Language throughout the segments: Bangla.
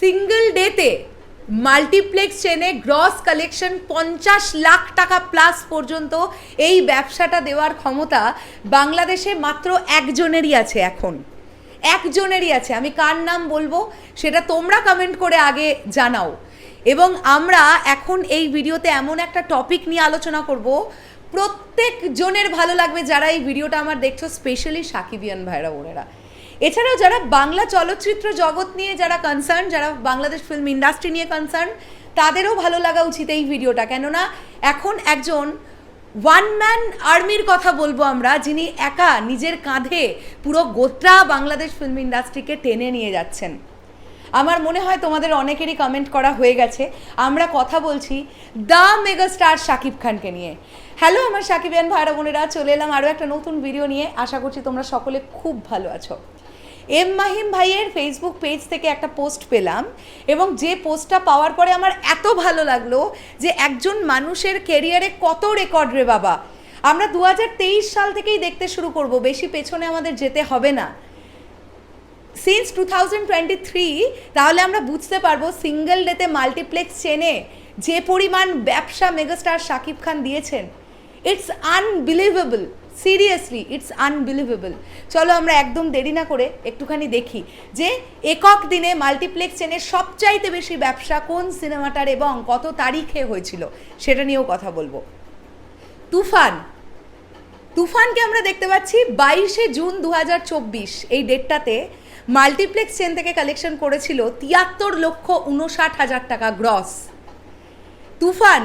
সিঙ্গেল ডেতে মাল্টিপ্লেক্স চেনে গ্রস কালেকশন পঞ্চাশ লাখ টাকা প্লাস পর্যন্ত এই ব্যবসাটা দেওয়ার ক্ষমতা বাংলাদেশে মাত্র একজনেরই আছে এখন। একজনেরই আছে। আমি কার নাম বলব? সেটা তোমরা কমেন্ট করে আগে জানাও। এবং আমরা এখন এই ভিডিওতে এমন একটা টপিক নিয়ে আলোচনা করব। প্রত্যেক জনের ভালো লাগবে যারা এই ভিডিওটা আমার দেখছ স্পেশালি সাকিবিয়ান ভাইরা বোনেরা। এছাড়াও যারা বাংলা চলচ্চিত্র জগৎ নিয়ে যারা কনসার্ন যারা বাংলাদেশ ফিল্ম ইন্ডাস্ট্রি নিয়ে কনসার্ন তাদেরও ভালো লাগা উচিত এই ভিডিওটা কেননা এখন একজন ওয়ান ম্যান আর্মির কথা বলব আমরা, যিনি একা নিজের কাঁধে পুরো গোত্রা বাংলাদেশ ফিল্ম ইন্ডাস্ট্রিকে টেনে নিয়ে যাচ্ছেন। আমার মনে হয় তোমাদের অনেকেরই কমেন্ট করা হয়ে গেছে। আমরা কথা বলছি দ্য মেগা স্টার শাকিব খানকে নিয়ে। হ্যালো আমার সাকিবিয়ান ভাইরা বোনেরা, চলে এলাম আরও একটা নতুন ভিডিও নিয়ে। আশা করছি তোমরা সকলে খুব ভালো আছো। এম মাহিম ভাইয়ের ফেসবুক পেজ থেকে একটা পোস্ট পেলাম এবং যে পোস্টটা পাওয়ার পরে আমার এত ভালো লাগল যে একজন মানুষের কেরিয়ারে কত রেকর্ড রে বাবা। আমরা দু হাজার তেইশ সাল থেকেই দেখতে শুরু করব, বেশি পেছনে আমাদের যেতে হবে না। সিন্স টু তাহলে আমরা বুঝতে পারব সিঙ্গেল ডেতে মাল্টিপ্লেক্স চেনে যে পরিমাণ ব্যবসা মেগাস্টার শাকিব খান দিয়েছেন it's unbelievable seriously it's unbelievable চলো আমরা একদম দেরি না করে একটুখানি দেখি যে একক দিনে মাল্টিপ্লেক্স চেনের সবচাইতে বেশি ব্যবসা কোন সিনেমাটার এবং কত তারিখে হয়েছিল সেটা নিয়েও কথা বলব। তুফান। তুফানকে আমরা দেখতে পাচ্ছি বাইশে জুন দু হাজার চব্বিশ। এই ডেটটাতে মাল্টিপ্লেক্স চেন থেকে কালেকশন করেছিল তিয়াত্তর লক্ষ উনষাট হাজার টাকা gross Toofan.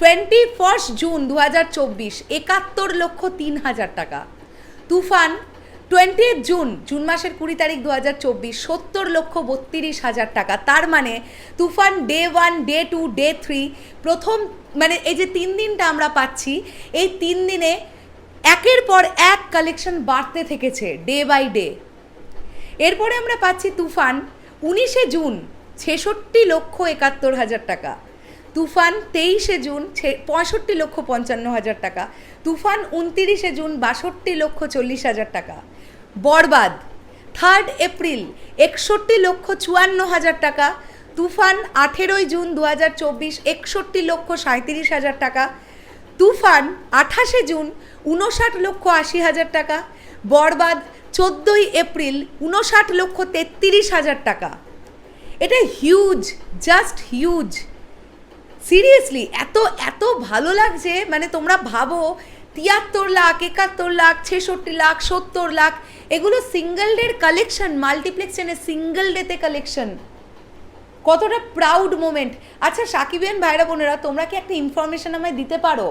Twenty first June দু হাজার চব্বিশ একাত্তর লক্ষ তিন হাজার টাকা। তুফান টোয়েন্টি জুন জুন মাসের কুড়ি তারিখ দু হাজার চব্বিশ সত্তর লক্ষ বত্রিশ হাজার টাকা। তার মানে Toofan day one day two day three প্রথম মানে এই যে তিন দিনটা আমরা পাচ্ছি, এই তিন দিনে একের পর এক কালেকশন বাড়তে থেকেছে ডে বাই ডে এরপরে আমরা পাচ্ছি তুফান, উনিশে জুন ছেষট্টি লক্ষ একাত্তর হাজার টাকা। তুফান তেইশে জুন পঁয়ষট্টি লক্ষ পঞ্চান্ন হাজার টাকা। তুফান উনতিরিশে জুন বাষট্টি লক্ষ চল্লিশ হাজার টাকা। বরবাদ থার্ড এপ্রিল একষট্টি লক্ষ চুয়ান্ন হাজার টাকা। তুফান আঠেরোই জুন দু হাজার চব্বিশ, একষট্টি লক্ষ সাঁত্রিশ হাজার টাকা। তুফান আঠাশে জুন উনষাট লক্ষ আশি হাজার টাকা। বরবাদ, চোদ্দোই এপ্রিল উনষাট লক্ষ তেত্রিশ হাজার টাকা। এটা হিউজ জাস্ট হিউজ সিরিয়াসলি এত এত ভালো লাগছে মানে তোমরা ভাবো, তিয়াত্তর লাখ, একাত্তর লাখ, ছেষট্টি লাখ, সত্তর লাখ, এগুলো সিঙ্গেল ডের কালেকশন মাল্টিপ্লেক্সনে সিঙ্গেল ডেতে কালেকশন কতটা প্রাউড মোমেন্ট আচ্ছা সাকিবেন ভাইরা বোনেরা, তোমরা কি একটা ইনফরমেশন আমায় দিতে পারো?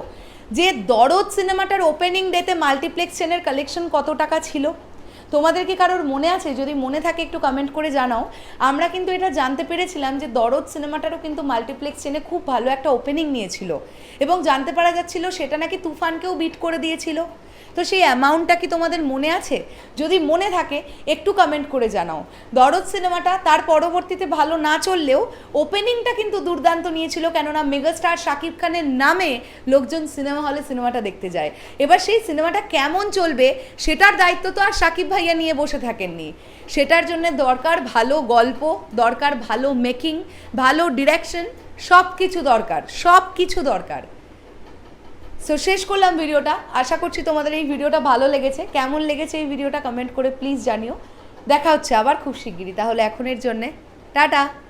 যে দরদ সিনেমাটার ওপেনিং ডেতে মাল্টিপ্লেক্স চেনের কালেকশন কত টাকা ছিল? তোমাদের কি কারোর মনে আছে? যদি মনে থাকে একটু কমেন্ট করে জানাও। আমরা কিন্তু এটা জানতে পেরেছিলাম যে দরদ সিনেমাটারও কিন্তু মাল্টিপ্লেক্স চেনে খুব ভালো একটা ওপেনিং নিয়েছিল। এবং জানতে পারা যাচ্ছিল সেটা নাকি তুফানকেও বিট করে দিয়েছিল। তো সেই অ্যামাউন্টটা কি তোমাদের মনে আছে? যদি মনে থাকে, একটু কমেন্ট করে জানাও। দরদ সিনেমাটা তার পরবর্তীতে ভালো না চললেও ওপেনিংটা কিন্তু দুর্দান্ত নিয়েছিল, কেননা মেগাস্টার শাকিব খানের নামে লোকজন সিনেমা হলে সিনেমাটা দেখতে যায়। এবার সেই সিনেমাটা কেমন চলবে, সেটার দায়িত্ব তো আর শাকিব ভাইয়া নিয়ে বসে থাকেননি। সেটার জন্য দরকার ভালো গল্প, দরকার ভালো মেকিং ভালো ডিরেকশন সব কিছু দরকার সব কিছু দরকার। সো শেষ করলাম ভিডিওটা। আশা করছি তোমাদের এই ভিডিওটা ভালো লেগেছে। কেমন লেগেছে এই ভিডিওটা কমেন্ট করে প্লিজ জানিও। দেখা হচ্ছে আবার খুব শিগগিরই। তাহলে এখনের জন্যে, টাটা!